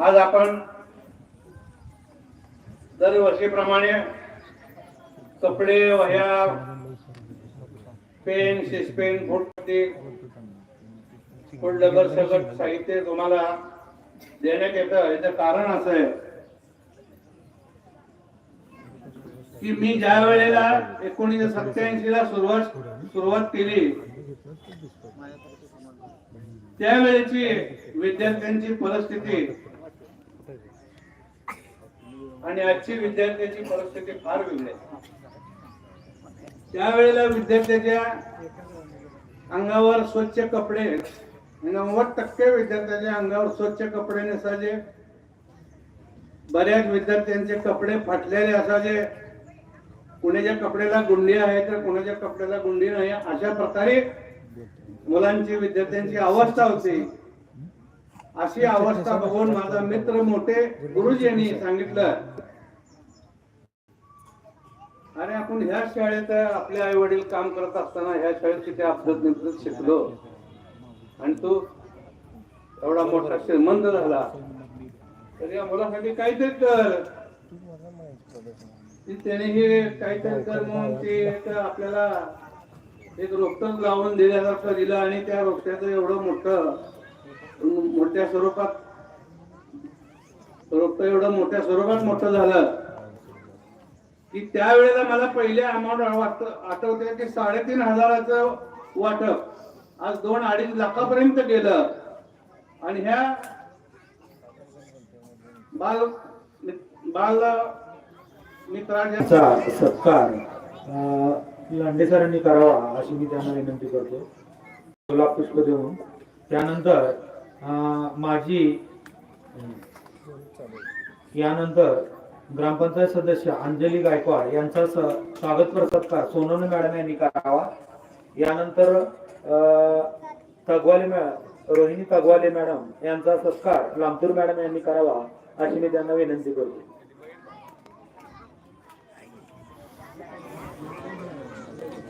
आज आपण दरवर्षीप्रमाणे कपडे वह्या पेन शिसपेन फुटपट्टी फुलडबर सगळं साहित्य तुम्हाला देण्यात येतं. याचं कारण असं आहे की मी ज्या वेळेला एकोणीसशे सत्याऐंशी ला सुरुवात सुरुवात केली त्यावेळेची विद्यार्थ्यांची परिस्थिती आणि आजची विद्यार्थ्याची परिस्थिती फार वेगळी आहे. त्यावेळेला विद्यार्थ्याच्या अंगावर स्वच्छ कपडे म्हणजे नव्वद टक्के विद्यार्थ्यांच्या अंगावर स्वच्छ कपडे नसायचे. बऱ्याच विद्यार्थ्यांचे कपडे फाटलेले असायचे. कुणाच्या कपड्याला गुंडी आहे तर कुणाच्या कपड्याला गुंडी नाही. अशा प्रकारे मुलांची विद्यार्थ्यांची अवस्था होती. अशी अवस्था बघून माझा मित्र मोठे गुरुजी यांनी सांगितलं. अरे आपण ह्या शाळेत आपले आई वडील काम करत असताना ह्या शाळेत किती अभ्यास निमृत शिकलो. आणि तू एवढा मोठा श्रीमंत झाला. तर या मुलासाठी काहीतरी कर. ती त्याने हे काहीतरी कर म्हणून ते आपल्याला एक रोपट लावून दिल्यासारखं दिलं आणि त्या रोपट्याचं एवढं मोठं मोठ्या स्वरूपात रोपट एवढं मोठ्या स्वरूपात मोठं झालं की त्यावेळेला मला पहिले अमाऊंट आठवते की साडेतीन हजाराचं वाटप आज दोन अडीच लाखापर्यंत गेलं. आणि ह्या बाल बाल मित्राच्या सत्कार लांडे सरांनी करावा अशी मी त्यांना विनंती करतो. गुलाब पुष्प देऊन. त्यानंतर माझी यानंतर ग्रामपंचायत सदस्य अंजली गायकवाड यांचा स- स्वागत सत्कार सोनन मॅडम यांनी करावा. यानंतर तगवाले मॅ रोहिणी तगवाले मॅडम यांचा सत्कार लांबतूर मॅडम यांनी करावा अशी मी त्यांना विनंती करतो.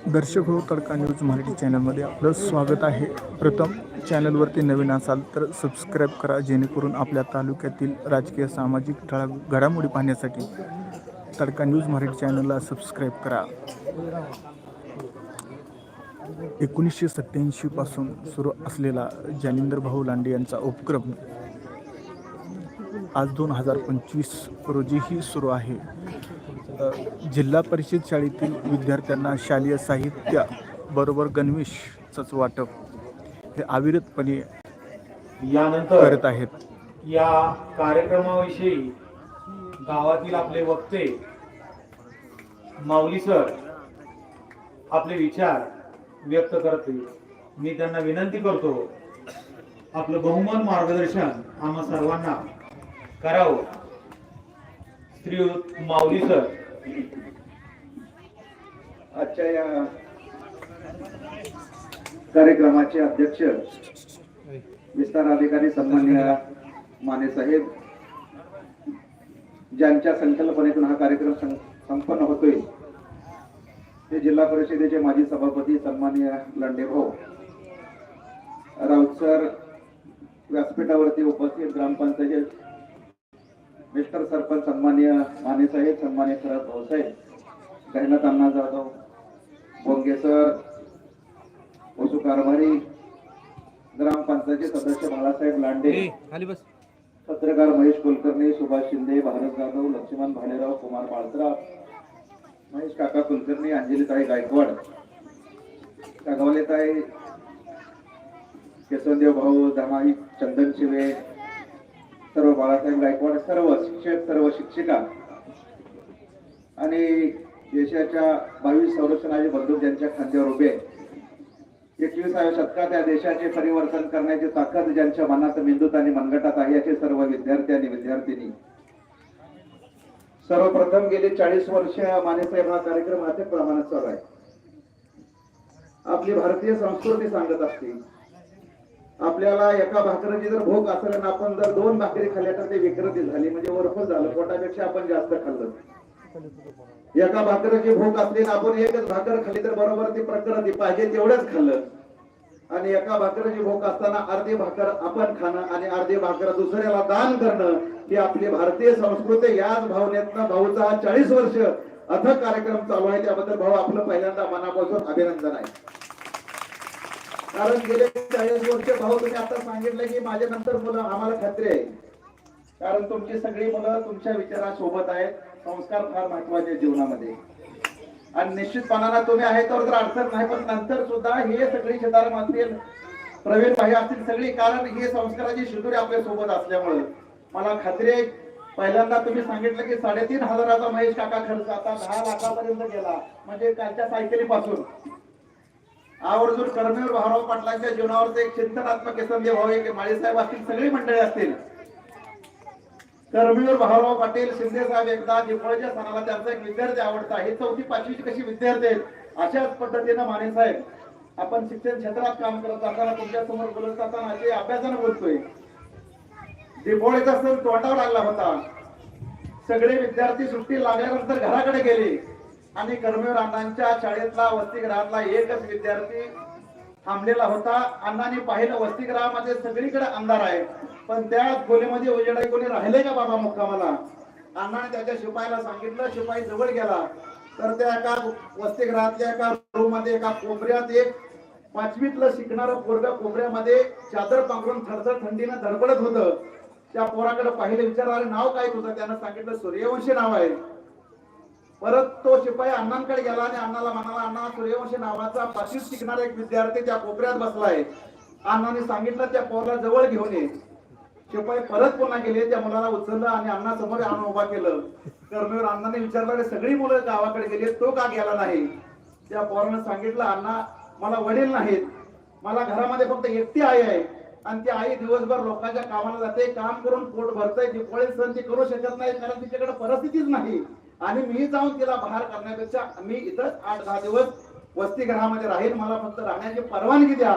दर्शक हो तडका न्यूज मराठी चॅनलमध्ये आपलं स्वागत आहे. प्रथम चॅनलवरती नवीन असाल तर सबस्क्राईब करा जेणेकरून आपल्या तालुक्यातील राजकीय सामाजिक ठळक घडामोडी पाहण्यासाठी तडका न्यूज मराठी चॅनलला सबस्क्राईब करा. एकोणीसशे सत्त्याऐंशीपासून सुरू असलेला जालिंदर भाऊ लांडे यांचा उपक्रम आज दोन हजार पंचवीस रोजीही सुरू आहे. जिल्हा परिषद शाळेतील विद्यार्थ्यांना शालेय साहित्य बरोबर गणवेशच वाटप हे अविरतपणे यानंतर करत आहेत. या कार्यक्रमाविषयी गावातील आपले वक्ते माऊली सर आपले विचार व्यक्त करतील मी त्यांना विनंती करतो आपलं बहुमान मार्गदर्शन आम्हा सर्वांना करावं. श्री माऊली सर. आजच्या या कार्यक्रमाचे अध्यक्ष विस्तार अधिकारी सन्मान्य माने साहेब ज्यांच्या संकल्पनेतून हा कार्यक्रम संपन्न होतोय ते जिल्हा परिषदेचे माजी सभापती सन्मान्य लंडे भाऊ राऊत सर व्यासपीठावरती उपस्थित ग्रामपंचायत मिस्टर सरपंच सन्मान्य माने साहेब सन्मान्य खरं भाऊसाहेब गहिनाथ अण्णा जाधव बोंगे सर वसू कारभारी ग्रामपंचायत सदस्य बाळासाहेब लांडे पत्रकार महेश कुलकर्णी सुभाष शिंदे भारत जाधव लक्ष्मण भालेराव कुमार बाळसराव महेश काका कुलकर्णी अंजलीताई गायकवाड कागवलेताई केशवदेव भाऊ दमाई चंदन शिवे सर्व बाळासाहेब गायकवाड सर्व शिक्षक सर्व शिक्षिका आणि देशाच्या बावीस संरक्षणाचे बंधू ज्यांच्या खांद्यावर उभे एकविसाव्या शतकात या देशाचे परिवर्तन करण्याची ताकद ज्यांच्या मनात मेंदूत आणि मनगटात आहे असे सर्व विद्यार्थी आणि विद्यार्थिनी. सर्वप्रथम गेले चाळीस वर्ष मानेसाहेब हा कार्यक्रम हाते प्रमाणात चालू आहे. आपली भारतीय संस्कृती सांगत असते आपल्याला एका भाकरीची जर भोग असेल आणि आपण जर दोन भाकरी खाल्ल्या तर ते विकृती झाली. म्हणजे वरफल झालं. पोटापेक्षा आपण जास्त खाल्लं. एका भाकरीची भोग असली ना आपण एकच भाकर खाल्ली तर बरोबर ती प्रकृती पाहिजे तेवढंच खाल्लं. आणि एका भाकरीची भोग असताना अर्धी भाकर आपण खाणं आणि अर्धी भाकर दुसऱ्याला दान करणं ही आपली भारतीय संस्कृती याच भावनेतनं भाऊचा हा चाळीस वर्ष अथक कार्यक्रम चालू आहे. त्याबद्दल भाऊ आपलं पहिल्यांदा मनापासून अभिनंदन आहे. कारण गेले चाळीस वर्ष भाऊ तुम्ही आता सांगितलं की माझ्या नंतर मुलं आम्हाला खात्री आहे. कारण तुमची सगळी मुलं तुमच्या विचारासोबत आहेत. संस्कार फार महत्त्वाचे जीवनामध्ये. आणि निश्चितपणाला तुम्ही आहे तर अडचण नाही पण नंतर सुद्धा हे सगळी शेतारम असतील प्रवीण भाई असतील सगळी. कारण हे संस्काराची शिदुरी आपल्यासोबत असल्यामुळे मला खात्री आहे. पहिल्यांदा तुम्ही सांगितलं की साडेतीन हजाराचा महेश काका खर्च आता दहा लाखापर्यंत गेला. म्हणजे कालच्या सायकलीपासून. आवर्जून कर्मवीर भाऊराव पाटलांच्या जीवनावरचं एक चिंतनात्मक संदेह भाऊ एक माळीसाहेब असतील सगळी मंडळी असतील. कर्मवीर भाऊराव पाटील शिंदे साहेब एकदा दिवाळीच्या सणाला त्यांचा एक विद्यार्थी आवडता हे चौथी पाचवीची कशी विद्यार्थी आहेत? अशाच पद्धतीनं माने साहेब आपण शिक्षण क्षेत्रात काम करत असताना तुमच्यासमोर बोलत असताना ते अभ्यासानं बोलतोय. दिवाळीचा सण तोंडावर लागला होता. सगळे विद्यार्थी सुट्टी लागल्यानंतर घराकडे गेले. आणि कर्मवीर अण्णांच्या शाळेतला वसतिगृहातला एकच विद्यार्थी थांबलेला होता. अण्णांनी पाहिलं वसतिगृहामध्ये सगळीकडे अंधार आहे. पण त्या खोलीमध्ये उजेडाई कोणी राहिले का बाबा मुक्कामाला? अण्णाने त्याच्या शिपायाला सांगितलं शिपाई जवळ गेला. तर त्या एका वसतिगृहातल्या एका रूममध्ये एका कोपऱ्यात एक पाचवीतलं शिकणारं पोरग कोपऱ्यामध्ये चादर पांघरून थरथर थंडीनं धडपडत होतं. त्या पोराकडे पाहिले विचारलं नाव काय तुझं? त्यानं सांगितलं सूर्यवंशी नाव आहे. परत तो शिपाई अण्णांकडे गेला आणि अण्णाला म्हणाला अण्णा सूर्यवंशी नावाचा पाशीच शिकणारा एक विद्यार्थी त्या कोपऱ्यात बसलाय. अण्णाने सांगितलं त्या पोराला जवळ घेऊन ये. शिपाई परत पुन्हा गेले त्या मुलाला उचललं आणि अण्णा समोर आणून उभा केलं. कर्मीवर अण्णाने विचारलं सगळी मुलं गावाकडे गेली तो का गेला नाही? त्या पोरानं सांगितलं अण्णा मला वडील नाहीत. मला घरामध्ये फक्त एकटी आई आहे आणि ती आई दिवसभर लोकांच्या कामाला जाते काम करून पोट भरतय दिवाळी सण ती करू शकत नाही कारण तिच्याकडे परिस्थितीच नाही. आणि मी जाऊन तिला बाहेर करण्यापेक्षा मी इथंच आठ दहा दिवस वसतिगृहामध्ये राहील मला फक्त राहण्याची परवानगी द्या.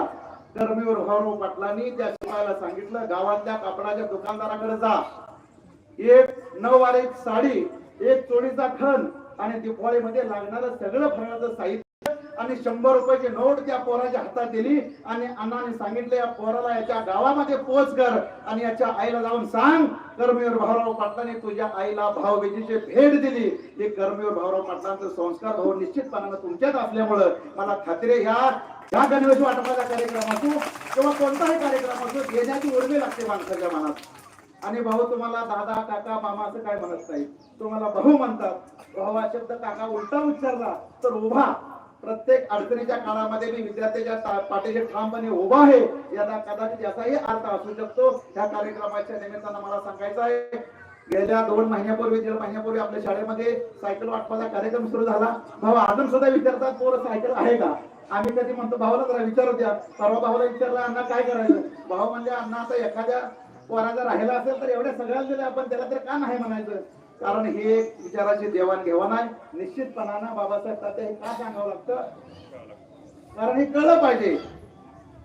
कर्मीवर भाऊराव पाटलांनी त्या शिवायला सांगितलं गावातल्या कापडाच्या दुकानदाराकडे जा. एक नऊवारी साडी एक चोळीचा खण आणि दिवाळीमध्ये लागणारं सगळं फळाचं साहित्य आणि शंभर रुपयाची नोट त्या पोराच्या हातात दिली आणि अण्णाने सांगितलं या पोराला याच्या गावामध्ये पोच कर आणि याच्या आईला जाऊन सांग. कर्मवीर भाऊराव पाटलांनी तुझ्या आईला भाऊबीजीची भेट दिली. हे कर्मवीर भाऊराव पाटलांचं संस्कार भाऊ निश्चितपणानं तुमच्यात असल्यामुळं मला खात्री ह्या ह्या गणवेश वाटपाचा कार्यक्रम असो किंवा कोणताही कार्यक्रम असो देण्याची उर्मी लागते माणसाच्या मनात. आणि भाऊ तुम्हाला दादा काका मामा असं काय म्हणत नाही तुम्हाला भाऊ म्हणतात. भाऊ हा शब्द काका उलटा उच्चारला तर उभा. प्रत्येक अडचणीच्या काळामध्ये मी विद्यार्थ्याच्या पाठीचे पाठीशी ठामपणे उभा आहे. याचा कदाचित याचाही अर्थ असू शकतो. ह्या कार्यक्रमाच्या निमित्तानं मला सांगायचं आहे गेल्या दोन महिन्यापूर्वी दीड महिन्यापूर्वी आपल्या शाळेमध्ये सायकल वाटपाचा कार्यक्रम सुरू झाला. भाऊ अजून सुद्धा विचारतात पोरं सायकल आहे का? आम्ही कधी म्हणतो भावाला जरा विचारू द्या. परवा भावाला विचारलं अण्णा काय करायचं? भाऊ म्हणजे अण्णा आता एखाद्या पोराचा राहिला असेल तर एवढ्या सगळ्यांना दिलं आपण त्याला तर का नाही म्हणायचं? कारण हे एक विचाराची देवाणघेवाण आहे. निश्चितपणानं बाबासाहेब तात्या हे का सांगावं लागतं? कारण हे कळलं पाहिजे.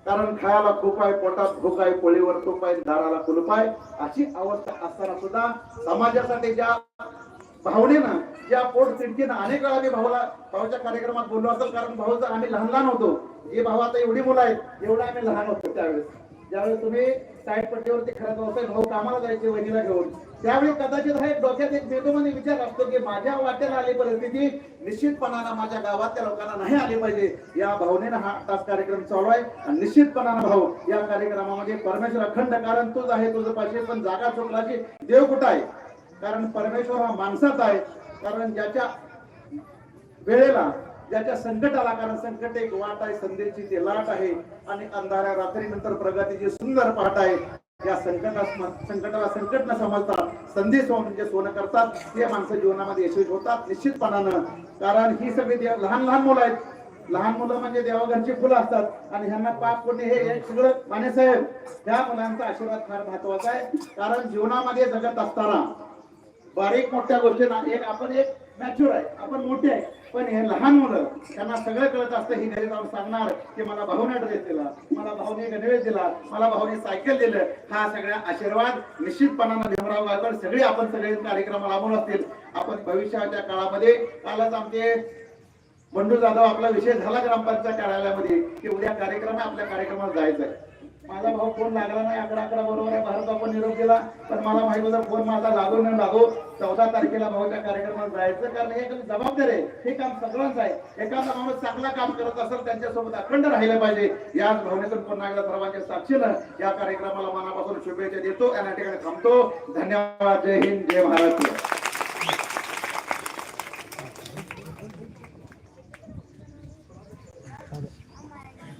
कारण खायला खूप आहे पोटात भूक आहे पोळीवर तूप आहे दाराला कुलूप आहे. अशी अवस्था असताना सुद्धा समाजासाठी ज्या भावनेनं ज्या पोट तिडकीनं अनेक वेळा मी भाऊला भाऊच्या कार्यक्रमात बोललो असेल कारण भाऊचं आम्ही लहान लहान होतो. हे भाऊ आता एवढी मुलं आहेत एवढं आम्ही लहान होतो त्यावेळेस. ज्यावेळेस तुम्ही साईड पट्टीवरती खरं व्यवसाय भाऊ कामाला जायचे वहिनीला घेऊन. त्यावेळी कदाचित हा एक डोक्यात एक मेदोमध्ये विचार असतो की माझ्या वाट्याला आली परिस्थिती निश्चितपणानं माझ्या गावातल्या लोकांना नाही आली पाहिजे. या भावनेनं हा तास कार्यक्रम चालू आहे. आणि निश्चितपणानं भाऊ या कार्यक्रमामध्ये परमेश्वर अखंड कारण तूच आहे तुझं पाहिजे पण जागा चुकलाची देव कुठं आहे? कारण परमेश्वर हा माणसाच आहे. कारण ज्याच्या वेळेला ज्याच्या संकटाला कारण संकट एक वाट आहे संधीची ती लाट आहे. आणि अंधाऱ्या रात्रीनंतर प्रगतीची सुंदर पाठ आहे. या संकटास संकटाला संकट न समजता संधी म्हणजे सोनं करतात. ते माणसं जीवनामध्ये यशस्वी होतात निश्चितपणानं. कारण ही सगळी देव- लहान लहान मुलं आहेत. लहान मुलं म्हणजे देवाघरची फुलं असतात. आणि ह्यांना पाप पुण्य हे हे सगळं मानेसाहेब त्या मुलांचा आशीर्वाद फार महत्त्वाचा आहे. कारण जीवनामध्ये जगत असताना बारीक मोठ्या गोष्टींना एक आपण एक मॅच्युअर आहे. आपण मोठे आहे. पण हे लहान मुलं त्यांना सगळं कळत असतं ही घरी जाऊन सांगणार की मला भाऊने ड्रेस दिला मला भाऊने गणवेश दिला मला भाऊने सायकल दिलं. हा सगळ्या आशीर्वाद निश्चितपणानं भीमराव गायकवाड सगळे आपण सगळे कार्यक्रम राबवून असतील. आपण भविष्याच्या काळामध्ये कालच आमचे बंडू जाधव आपला विषय झाला ग्रामपंचायत कार्यालयामध्ये की उद्या कार्यक्रम आहे आपल्या कार्यक्रमात जायचं आहे माझा भाऊ फोन लागला नाही अकरा अकरा बरोबर आहे भारत आपण निरोप दिला. पण मला माहीत होतं फोन माझा लागू न लागू चौदा तारखेला भाऊच्या कार्यक्रमात जायचं कारण हे एक जबाबदारी आहे. हे काम सगळ्यांचं आहे. एखादा माणूस चांगला काम करत असेल त्यांच्यासोबत अखंड राहिलं पाहिजे. याच भावनेतून पुन्हा एकदा सर्वांच्या साक्षीनं या कार्यक्रमाला मनापासून शुभेच्छा देतो. आणि ठिकाणी थांबतो. धन्यवाद. जय हिंद जय महाराष्ट्र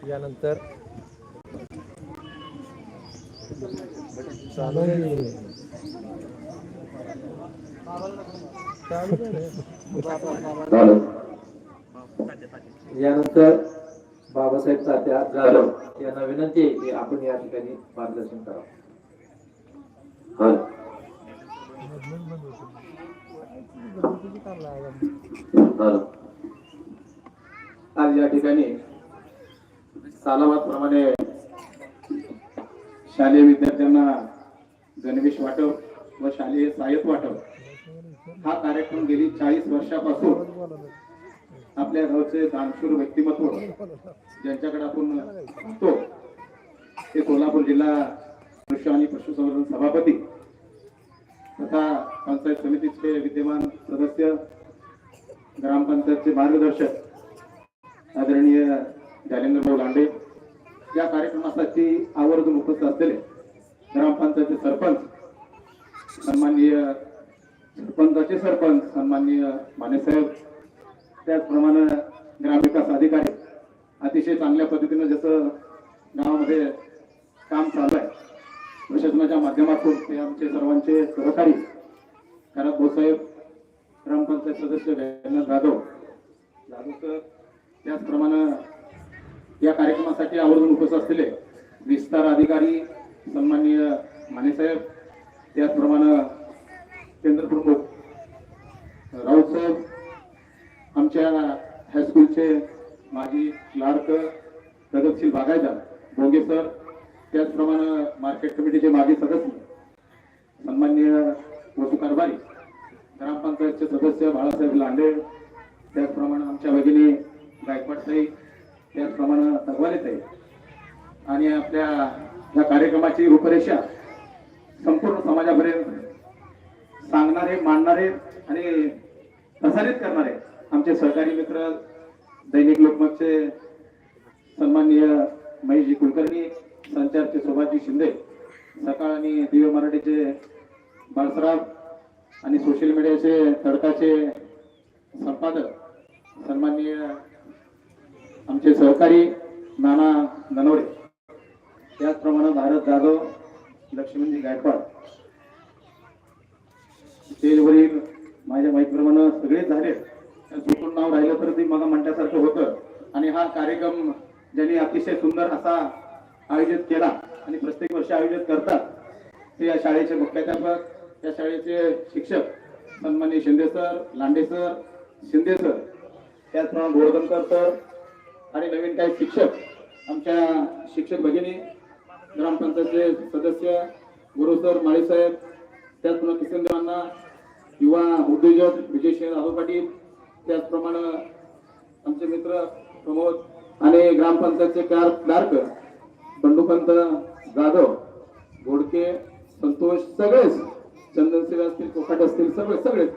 यानंतर यानंतर बाबासाहेब तात्या जाधव यांना विनंती आहे की आपण या ठिकाणी मार्गदर्शन करावं. आज या ठिकाणी सालावाद प्रमाणे शालेय विद्यार्थ्यांना गणवेश वाटप व शालेय सहाय्यक वाटप. हा कार्यक्रम गेली चाळीस वर्षापासून आपल्या गावचे दानशूर व्यक्तिमत्व ज्यांच्याकडे आपण पाहतो ते सोलापूर जिल्हा कृषी आणि पशुसंवर्धन सभापती तथा पंचायत समितीचे विद्यमान सदस्य ग्रामपंचायतचे मार्गदर्शक आदरणीय जालेंद्र भाऊ लांडे या कार्यक्रमासाठी आवर्जून उपस्थित असलेले ग्रामपंचायतचे सरपंच सन्माननीय सरपंचाचे सरपंच सन्माननीय मानेसाहेब त्याचप्रमाणे ग्रामविकास अधिकारी अतिशय चांगल्या पद्धतीनं जसं गावामध्ये काम चालू आहे प्रशासनाच्या माध्यमातून ते आमचे सर्वांचे सहकारी खराब भाऊसाहेब ग्रामपंचायत सदस्य गैरनाथ जाधव जाधव सर त्याचप्रमाणे या कार्यक्रमासाठी आवर्जून उपस्थित असलेले विस्तार अधिकारी सन्माननीय मानेसाहेब त्याचप्रमाणे केंद्र प्रमुख राऊत साहेब आमच्या हायस्कूलचे माजी क्लार्क प्रगतशील बागायदार भोंगे सर त्याचप्रमाणे मार्केट कमिटीचे माजी सदस्य सन्माननीय वसू कारभारी ग्रामपंचायतचे सदस्य बाळासाहेब लांडे त्याचप्रमाणे आमच्या भगिनी गायकवाड ताई त्याचप्रमाणे तगवाले आहे आणि आपल्या या कार्यक्रमाची रूपरेषा संपूर्ण समाजापर्यंत सांगणारे मांडणारे आणि प्रसारित करणारे आमचे सहकारी मित्र दैनिक लोकमतचे सन्माननीय महेशजी कुलकर्णी संचारचे शोभाजी शिंदे सकाळ आणि दिव्य मराठीचे बाळसराव आणि सोशल मीडियाचे तडकाचे संपादक सन्माननीय आमचे सहकारी नाना ननवडे त्याचप्रमाणे भारत जाधव लक्ष्मणजी गायकवाड. स्टेजवरील माझ्या माहितीप्रमाणे सगळेच झाले. चुकून नाव राहिलं तर ते मला म्हणण्यासारखं होतं. आणि हा कार्यक्रम ज्यांनी अतिशय सुंदर असा आयोजित केला आणि प्रत्येक वर्षी आयोजित करतात ते या शाळेचे मुख्याध्यापक या शाळेचे शिक्षक सन्मान्य Shinde sir Lande sir Shinde sir त्याचप्रमाणे गोवर्धनकर सर आणि नवीन काही शिक्षक आमच्या शिक्षक भगिनी ग्रामपंचायतचे सदस्य गुरु सर माळी साहेब त्याचप्रमाणे किसनदेवांना युवा उद्योजक विजयसिंह राहुल पाटील त्याचप्रमाणे आमचे मित्र प्रमोद आणि ग्रामपंचायतचे कार क्लार्क बंडूपंत जाधव घोडके संतोष सगळेच चंदन असतील कोकाट असतील सगळे सगळेच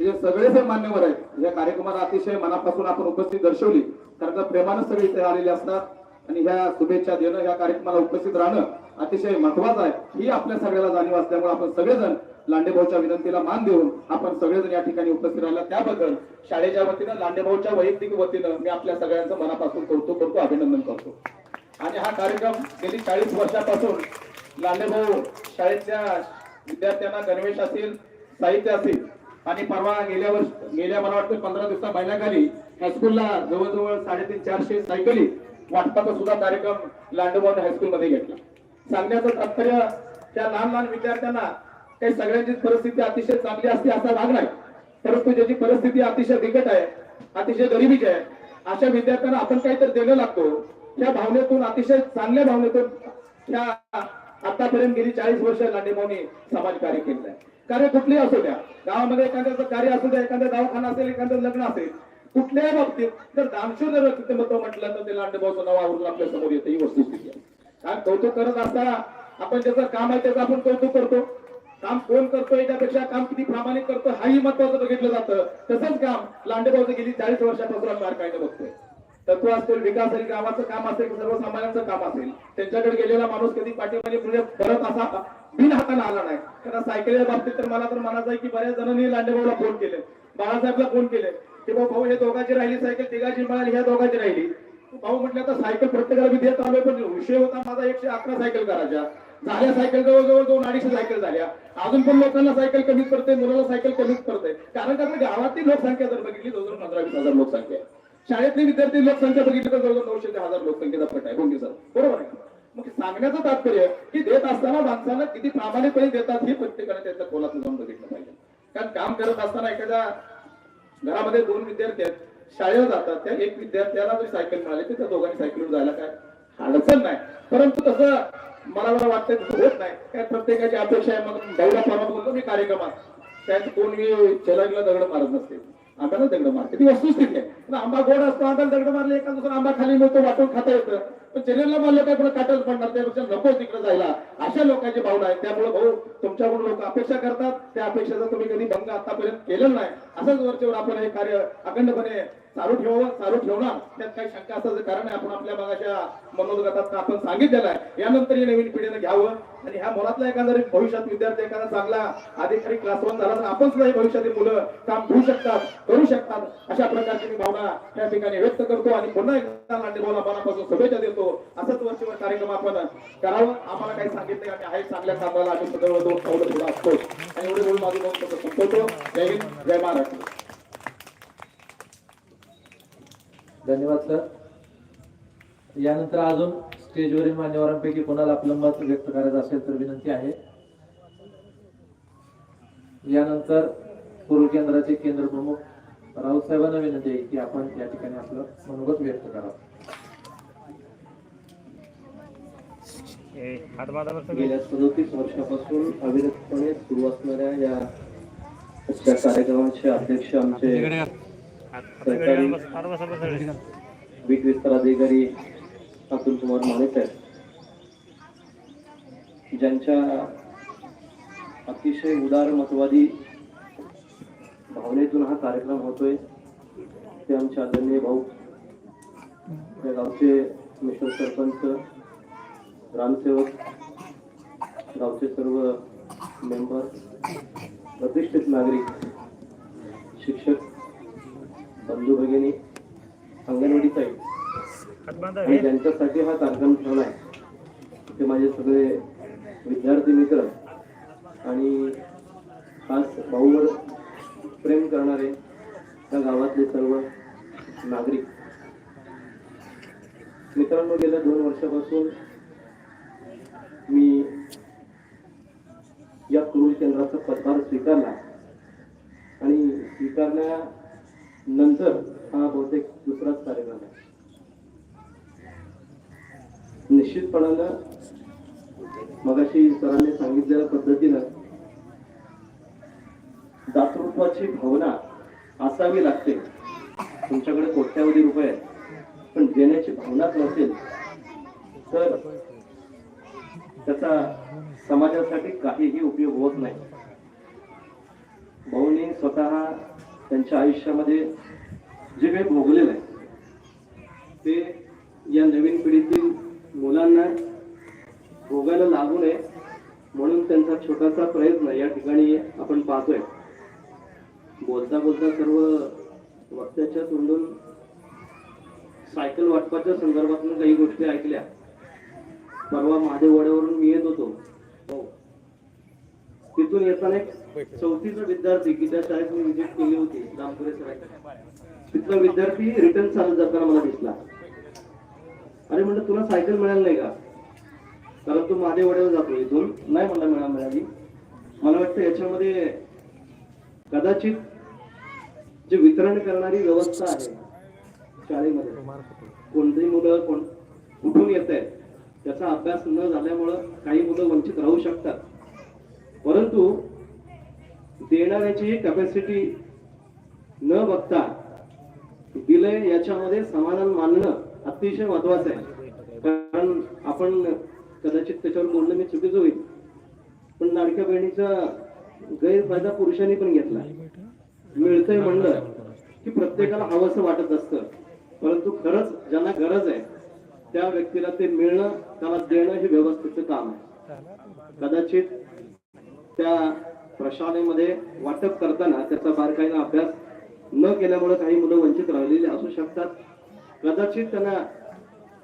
हे सगळे जे मान्यवर आहेत या कार्यक्रमाला अतिशय मनापासून आपण उपस्थित दर्शवली. कारण का प्रेमानं सगळे इथे आलेले असतात आणि ह्या शुभेच्छा देणं या कार्यक्रमाला उपस्थित राहणं अतिशय महत्वाचं आहे. ही आपल्या सगळ्याला जाणीव असल्यामुळे आपण सगळेजण लांडेभाऊच्या विनंतीला मान देऊन आपण सगळेजण या ठिकाणी उपस्थित राहिला. त्याबद्दल शाळेच्या वतीनं लांडेभाऊच्या वैयक्तिक वतीनं मी आपल्या सगळ्यांचं मनापासून कौतुक करतो अभिनंदन करतो. आणि हा कार्यक्रम गेली चाळीस वर्षापासून लांडेभाऊ शाळेच्या विद्यार्थ्यांना गणवेश असेल साहित्य असेल आणि परवा गेल्या वर्ष गेल्या मला वाटतं पंधरा दिवसा महिन्याखाली हायस्कूलला जवळजवळ साडेतीन चारशे सायकली वाटपाचा सुद्धा कार्यक्रम लांडेभाऊ हायस्कूलमध्ये घेतला. सांगण्याचं तात्पर्य त्या लहान लहान विद्यार्थ्यांना काही सगळ्यांची परिस्थिती अतिशय चांगली असते असा भाग नाही. परंतु ज्याची परिस्थिती अतिशय बिकट आहे अतिशय गरिबीची आहे अशा विद्यार्थ्यांना आपण काहीतरी देणं लागतो. त्या भावनेतून अतिशय चांगल्या भावनेतून त्या आतापर्यंत गेली चाळीस वर्ष लांडेभाऊनी समाज कार्य केलं आहे. कार्य कुठलेही असू द्या. गावामध्ये एखाद्याचं कार्य असू द्या एखादा दवाखाना असेल एखादं लग्न असेल कुठल्याही बाबतीत जर दानशूर जर व्यक्तिमत्व म्हटलं तर ते लांडेभाऊचं नाव आवडून आपल्यासमोर येतं ही वस्तुस्थिती आहे. कारण कौतुक करत असताना आपण ज्याचं काम आहे त्याचं आपण कौतुक करतो. काम कोण करतोय त्यापेक्षा काम किती प्रामाणिक करतो हाही महत्वाचं बघितलं जातं. तसंच काम लांडेभाऊचं गेली चाळीस वर्षापासून आम्ही बारकाईने बघतोय. तत्व असेल विकास असेल ग्रामाचं काम असेल सर्वसामान्यांचं काम असेल त्यांच्याकडे गेलेला माणूस कधी पाठीमागे पुढे परत असा बिन हाताला आला नाही. कारण सायकलीच्या बाबतीत तर मला तर म्हणायचं आहे की बऱ्याच जणांनी लांडेभाऊला फोन केले. बाळासाहेबला फोन केले. की भाऊ भाऊ हे दोघांची राहिली सायकल तिघाची मिळाली ह्या दोघांची राहिली. भाऊ म्हटलं तर सायकल प्रत्येकाला विद्यार्थी आलोय पण विषय होता माझा एकशे अकरा सायकल करायच्या झाल्या सायकल जवळजवळ दोन अडीचशे सायकल झाल्या. अजून पण लोकांना सायकल कमीच पडते मुलाला सायकल कमीच पडते. कारण का गावातील लोकसंख्या जर बघितली जवळजवळ पंधरा वीस हजार लोकसंख्या आहे. शाळेतले विद्यार्थी लोकसंख्या बघितली तर जवळजवळ नऊशे ते हजार लोकसंख्येचा पट आहे. बोंगी सर बरोबर आहे. मग सांगण्याचं तात्पर्य की देत असताना माणसाला किती प्रामाणिकपणे देतात हे प्रत्येकाने त्याच्या खोलात जाऊन बघितलं पाहिजे. कारण काम करत असताना एखाद्या घरामध्ये दोन विद्यार्थी आहेत शाळेला जातात त्या एक विद्यार्थ्याला जर सायकल मिळाली तर त्या दोघांनी सायकलवर जायला काय? अडचण नाही. परंतु तसं मला मला वाटतं तसं होत नाही. काय प्रत्येकाची अपेक्षा आहे मग दौडा परवा बोलतो मी कार्यक्रमात त्यात कोणी चलागीला दगड मारत नसते. आंब्याला दगड मारते. ती वस्तुस्थिती आहे. पण आंबा गोड असतो आंब्याला दगड मारले एका दुसरा आंबा खाली मिळतो वाटून खाता येतं. पण चेनेलला मारलं काय पण काटच पडणार त्यापेक्षा नको तिकडे जायला. अशा लोकांची भावना आहे. त्यामुळे भाऊ तुमच्याकडून लोक अपेक्षा करतात. त्या अपेक्षेचा तुम्ही कधी भंग आतापर्यंत केलेला नाही. असंच वरच्यावर आपण हे कार्य अखंडपणे चालू ठेव चालू ठेवणार. त्यात काही शंका असं कारण आहे आपण आपल्या भागाच्या मनोगतात आपण सांगितलेलं आहे. यानंतर या नवीन पिढीने घ्यावं. आणि ह्या मुलातला एखादा भविष्यात विद्यार्थी एखादा चांगला अधिकारी क्लास वन झाला तर आपण सुद्धा भविष्यातील मुलं काम घेऊ शकतात करू शकतात अशा प्रकारची मी भावना त्या ठिकाणी व्यक्त करतो आणि पुन्हा एकदा लांडेभाऊला मनापासून शुभेच्छा देतो. असंच वर्षभर कार्यक्रम आपण करावं. आम्हाला काही सांगितलं आम्ही आहे चांगल्या कामाला आम्ही सदैव दोन पावलं पुढे असतो आणि एवढे बोलून माझं दोन संपवतो. जय हिंद जय महाराष्ट्र. धन्यवाद सर. यानंतर अजून स्टेजवरील मान्यवरांपैकी कोणाला आपलं मत व्यक्त करायचं असेल तर विनंती आहे. यानंतर पूर्व केंद्राचे केंद्र प्रमुख राऊत साहेबांना विनंती आहे की आपण या ठिकाणी आपलं मनोगत व्यक्त करावं. गेल्या सदोतीस वर्षापासून अविरतपणे सुरू असणाऱ्या या कार्यक्रमाचे अध्यक्ष आमचे विस्तार अधिकारी अतुल कुमार माने साहेब ज्यांच्या अतिशय उदार मतवादी भावनेतून हा कार्यक्रम होतोय ते आमचे आदरणीय भाऊ या गावचे मिश्र सरपंच ग्रामसेवक गावचे सर्व मेंबर प्रतिष्ठित नागरिक शिक्षक बंधू भगिनी अंगणवाडी ताई. आणि ज्यांच्यासाठी हा कार्यक्रम ठेवला आहे. ते माझे सगळे विद्यार्थी मित्र आणि खास भाऊवर प्रेम करणारे या गावातले सर्व नागरिक. मित्रांनो गेल्या दोन वर्षापासून मी या कुरुल केंद्राचा पदभार स्वीकारला आणि नंतर हा बहुतेक दुसराच कार्यक्रम आहे. निश्चितपणानं मगाशी सरांनी सांगितलेल्या पद्धतीनं दातृत्वाची भावना असावी लागते. तुमच्याकडे कोट्यावधी रुपये आहेत. पण देण्याची भावनाच नसेल तर त्याचा समाजासाठी काहीही उपयोग होत नाही. भाऊनी स्वतः त्यांच्या आयुष्यामध्ये जे काही भोगलेलं आहे ते या नवीन पिढीतील मुलांना भोगायला लागू नये म्हणून त्यांचा छोटासा प्रयत्न या ठिकाणी आपण पाहतोय. बोलता बोलता सर्व वक्त्याच्या तोंडून सायकल वाटपाच्या संदर्भातून काही गोष्टी ऐकल्या. परवा महादेववाड्यावरून मी येत होतो. हो. तिथून येताना एक चौथीचा विद्यार्थी गीता शाळेत मी विजिट केली होती रामपुरे सरांनी तिथला विद्यार्थी रिटर्न चालत जाताना मला दिसला. अरे म्हणलं तुला सायकल मिळाली नाही का? कारण तू महादेववाड्यावर जातो इथून नाही मला मिळा मिळाली. मला वाटतं याच्यामध्ये कदाचित जे वितरण करणारी व्यवस्था आहे शाळेमध्ये. कोणतीही मुलं कोण कुठून येत आहेत त्याचा अभ्यास न झाल्यामुळं काही मुलं वंचित राहू शकतात. परंतु देणाऱ्याची कॅपॅसिटी न बघता दिलंय याच्यामध्ये समाधान मानणं अतिशय महत्वाचं आहे. कारण आपण कदाचित त्याच्यावर बोलणं मी चुकीचं होईल पण लाडक्या बहिणीचा गैरफायदा पुरुषांनी पण घेतला. मिळतंय म्हणलं की प्रत्येकाला हवंसं वाटत असतं. परंतु खरंच ज्यांना गरज आहे त्या व्यक्तीला ते मिळणं त्याला देणं हे व्यवस्थित काम आहे. कदाचित त्या प्रशालेमध्ये वाटप करताना त्याचा बारकाईनं अभ्यास न केल्यामुळे काही मुलं वंचित राहिलेली असू शकतात. कदाचित त्यांना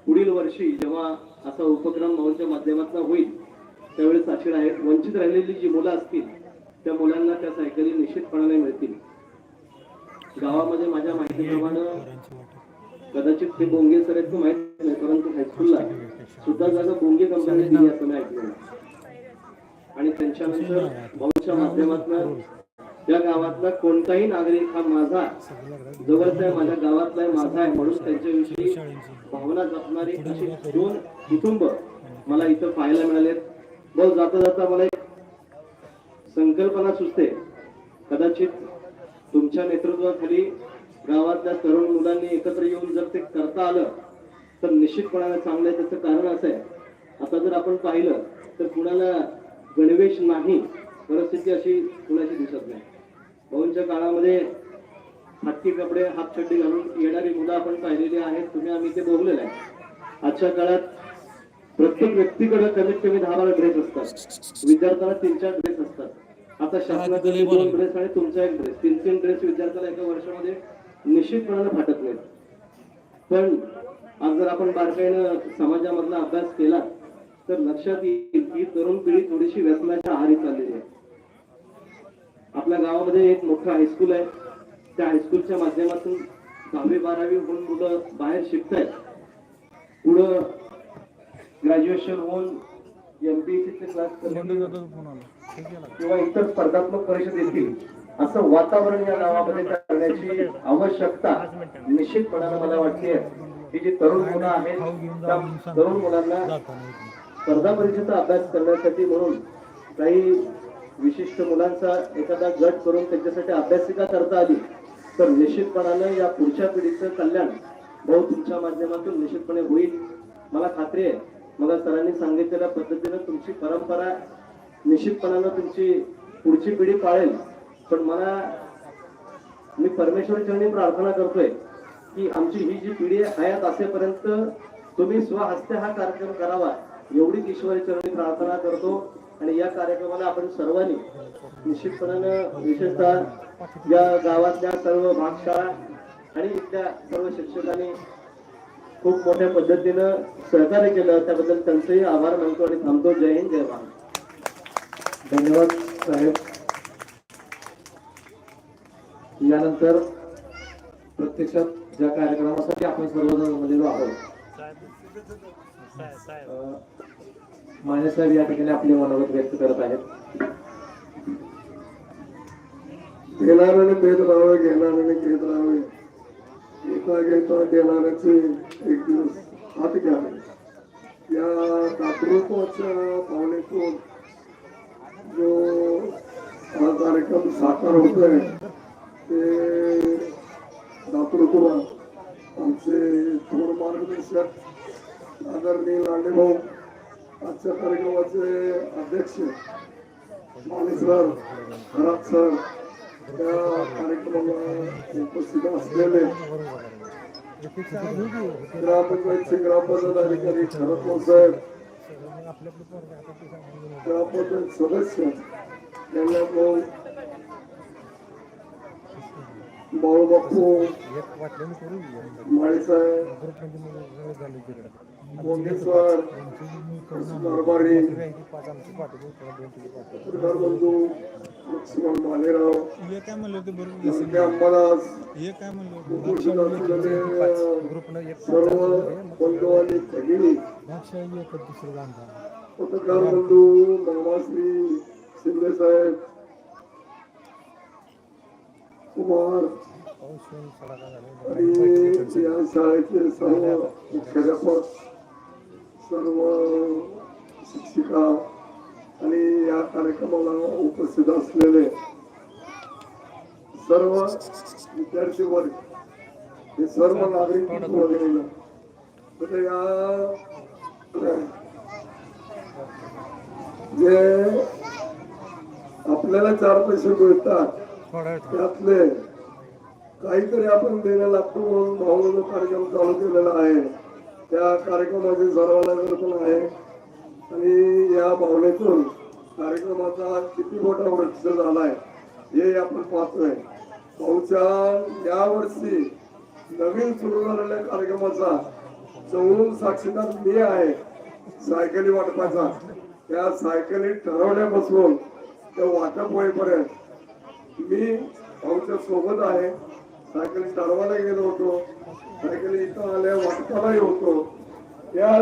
पुढील वर्षी जेव्हा असा उपक्रम मौलच्या माध्यमातून होईल त्यावेळेस अशी आहे वंचित राहिलेली जी मुलं असतील त्या मुलांना त्या सायकली निश्चितपणाने मिळतील. गावामध्ये माझ्या माहितीप्रमाणे कदाचित ते बोंगे सर आहेत माहीत नाही परंतु हायस्कूलला सुद्धा जागा बोंगे कंपनी दिली असं मी ऐकलं आणि त्यांच्यानंतर भाऊच्या माध्यमातून या गावातला कोणताही नागरिक हा माझा जवळचा आहे माझ्या गावातला आहे माझा आहे म्हणून त्यांच्याविषयी भावना जपणारी अशी दोन कुटुंब मला इथं पाहायला मिळालेत. भाऊ जाता जाता मला एक संकल्पना सुचते. कदाचित तुमच्या नेतृत्वाखाली गावातल्या तरुण मुलांनी एकत्र येऊन जर ते करता आलं तर निश्चितपणाने चांगलं आहे. त्याचं कारण असं आहे. आता जर आपण पाहिलं तर कुणाला गणवेश नाही परिस्थिती अशी कुणाची दिसत नाही. भाऊंच्या काळामध्ये हातकी कपडे हातचड्डी घालून येणारी मुलं आपण पाहिलेली आहेत तुम्ही आम्ही ते बघलेलं आहे. आजच्या काळात प्रत्येक व्यक्तीकडे कमीत कमी दहा बारा ड्रेस असतात. विद्यार्थ्यांना तीन चार ड्रेस असतात. आता शासनाकडे दोन ड्रेस आणि तुमचा एक ड्रेस तीन तीन ड्रेस विद्यार्थ्याला एका वर्षामध्ये निश्चितपणाने फाटत नाहीत. पण आज जर आपण बारकाईनं समाजामधला अभ्यास केला तर लक्षात येईल की तरुण पिढी थोडीशी व्यसनाच्या आहारी चाललेली आहे. आपल्या गावामध्ये एक मोठं हायस्कूल आहे. त्या हायस्कूलच्या माध्यमातून दहावी बारावी होऊन मुलं बाहेर शिकतायत. पुढं ग्रॅज्युएशन होऊन एमपीएससीचे क्लास किंवा इतर स्पर्धात्मक परीक्षा देतील असं वातावरण या गावामध्ये करण्याची आवश्यकता निश्चितपणाने मला वाटते की जी तरुण मुलं आहेत त्या तरुण मुलांना स्पर्धा परीक्षेचा अभ्यास करण्यासाठी म्हणून काही विशिष्ट मुलांचा एखादा गट करून त्यांच्यासाठी अभ्यासिका करता आली तर निश्चितपणानं या पुढच्या पिढीचं कल्याण भाऊ तुमच्या माध्यमातून निश्चितपणे होईल. मला खात्री आहे. मला सरांनी सांगितलेल्या पद्धतीनं तुमची परंपरा निश्चितपणानं तुमची पुढची पिढी पाळेल. पण मला मी परमेश्वर चरणी प्रार्थना करतोय की आमची ही जी पिढी हयात असेपर्यंत तुम्ही स्वहस्ते हा कार्यक्रम करावा. एवढीच ईश्वरी चरणी प्रार्थना करतो आणि या कार्यक्रमाला आपण सर्वांनी निश्चितपणानं विशेषतः या गावातल्या सर्व भागशाळा आणि इथल्या सर्व शिक्षकांनी खूप मोठ्या पद्धतीनं सहकार्य केलं. त्याबद्दल त्यांचेही आभार मानतो आणि थांबतो. जय हिंद जय महाराष्ट्र धन्यवाद साहेब. यानंतर प्रत्यक्षात ज्या कार्यक्रमासाठी आपण सर्वजण जमलेलो आहोत. माने साहेब या ठिकाणी आपले मनोगत व्यक्त करत आहेत. देणाऱ्याने देत राहावे घेणाऱ्याने घेत राहावे घेता घेता देणाऱ्याचे एक दिवस हात घ्यावे या दातृत्वाच्या भावनेतून जो हा कार्यक्रम साकार होतोय ते दातृत्व आमचे थोर मार्गदर्शक आदरणीय लांडे भाऊ आजच्या कार्यक्रमाचे अध्यक्ष माने सर भरत सर त्या कार्यक्रमाला उपस्थित असलेले ग्रामपंचायतचे ग्रामपंचायत अधिकारी खरत साहेब ग्रामपंचायत सदस्य यांना भाऊ बाळू बापू माळीसाहेब मोंगेश्वर दरबारी बंधू लक्ष्मण भालेराव लंके अंबादास सर्व बंधू आणि भगिनी पत्रकार बंधू मामाश्री शिंदे साहेब कुमार आणि या शाळेचे सर्व मुख्याध्यापक सर्व शिक्षिका आणि या कार्यक्रमाला उपस्थित असलेले सर्व विद्यार्थी वर्ग हे सर्व नागरिक वगैरे तर या जे आपल्याला चार पैसे मिळतात त्यातले काहीतरी आपण देण्या लागतो म्हणून भाऊ कार्यक्रम चालू केलेला आहे. त्या कार्यक्रमाची जरवाला पण आहे. आणि या भावनेतून कार्यक्रमाचा किती मोठा वृक्ष आहे हे आपण पाहतोय. भाऊच्या या वर्षी नवीन सुरू झालेल्या कार्यक्रमाचा चौरून साक्षीदार मी आहे सायकली वाटपाचा. त्या सायकली ठरवण्यापासून त्या वाटप होईपर्यंत मी भाऊच्या सोबत आहे. सायकली ठरवायला गेलो होतो. सायकली इथं आल्या वाटपालाही होतो या